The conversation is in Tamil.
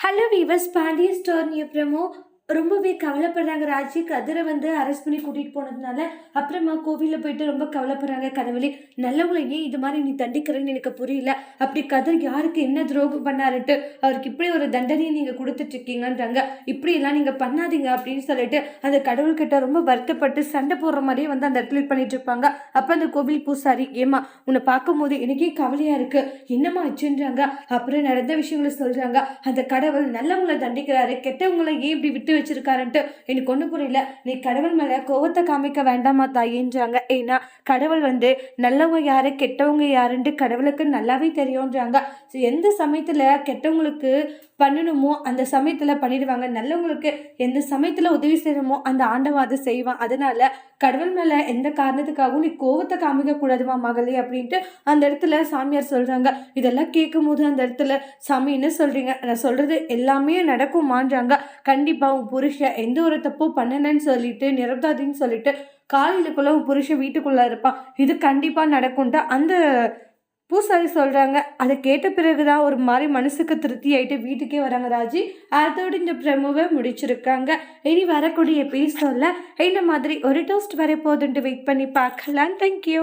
hello viewers Pandiya store new promo ரொம்பவே கவலைப்படுறாங்க ராஜி. கதிரை வந்து அரெஸ்ட் பண்ணி கூட்டிகிட்டு போனதுனால அப்புறமா கோவிலில் போயிட்டு ரொம்ப கவலைப்படுறாங்க கடவுளே நல்லவங்களை ஏன் இது மாதிரி நீ தண்டிக்கிறேன்னு எனக்கு புரியல. அப்படி கதிர் யாருக்கு என்ன துரோகம் பண்ணாருட்டு அவருக்கு இப்படி ஒரு தண்டனையை நீங்கள் கொடுத்துட்ருக்கீங்கன்றாங்க இப்படியெல்லாம் நீங்கள் பண்ணாதீங்க அப்படின்னு சொல்லிட்டு அந்த கடவுள்கிட்ட ரொம்ப வருத்தப்பட்டு சண்டை போடுற மாதிரியே வந்து அந்த இடத்துல பண்ணிட்டு இருப்பாங்க. அப்போ அந்த கோவில் பூசாரி ஏமா உன்னை பார்க்கும்போது எனக்கே கவலையாக இருக்குது என்னம்மா ஆச்சுன்றாங்க. அப்புறம் நடந்த விஷயங்களை சொல்கிறாங்க அந்த கடவுள் நல்லவங்களை தண்டிக்கிறாரு கெட்டவங்களை ஏன் இப்படி விட்டு வச்சிருக்காருன்ட்டு எனக்கு ஒன்றும் புரியல. நீ கடவுள் மேலே கோவத்தை காமிக்க வேண்டாமா தாயின்றாங்க. ஏன்னா கடவுள் வந்து நல்லவங்க யாரு கெட்டவங்க யாருன்ட்டு கடவுளுக்கு நல்லாவே தெரியும்ன்றாங்க. ஸோ எந்த சமயத்தில் கெட்டவங்களுக்கு பண்ணணுமோ அந்த சமயத்தில் பண்ணிடுவாங்க. நல்லவங்களுக்கு எந்த சமயத்தில் உதவி செய்யணுமோ அந்த ஆண்டவாத அதை செய்வான். அதனால கடவுள் மேலே எந்த காரணத்துக்காகவும் நீ கோவத்தை காமிக்க கூடாதுமா மகளே அப்படின்ட்டு அந்த இடத்துல சாமியார் சொல்கிறாங்க இதெல்லாம் கேட்கும் போது அந்த இடத்துல சாமி என்ன சொல்கிறீங்க நான் சொல்கிறது எல்லாமே நடக்குமான்றாங்க. கண்டிப்பாக உன் புருஷன் எந்த ஒரு தப்பும் பண்ணனன்னு சொல்லிட்டு நிரப்தாதின்னு சொல்லிட்டு காலையிலுக்குள்ளே உன் புருஷன் வீட்டுக்குள்ளே இருப்பான். இது கண்டிப்பாக நடக்கும்ட்டு அந்த பூசாரி சொல்கிறாங்க அதை கேட்ட பிறகு தான் ஒரு மாதிரி மனசுக்கு திருப்தி ஆகிட்டு வீட்டுக்கே வராங்க ராஜி. அதோடு இந்த ப்ரெமோவை முடிச்சிருக்காங்க. இனி வரக்கூடிய எபிசோடில் இந்த மாதிரி ஒரு டோஸ்ட் வரப்போகுதுன்ட்டு வெயிட் பண்ணி பார்க்கலாம். தேங்க்யூ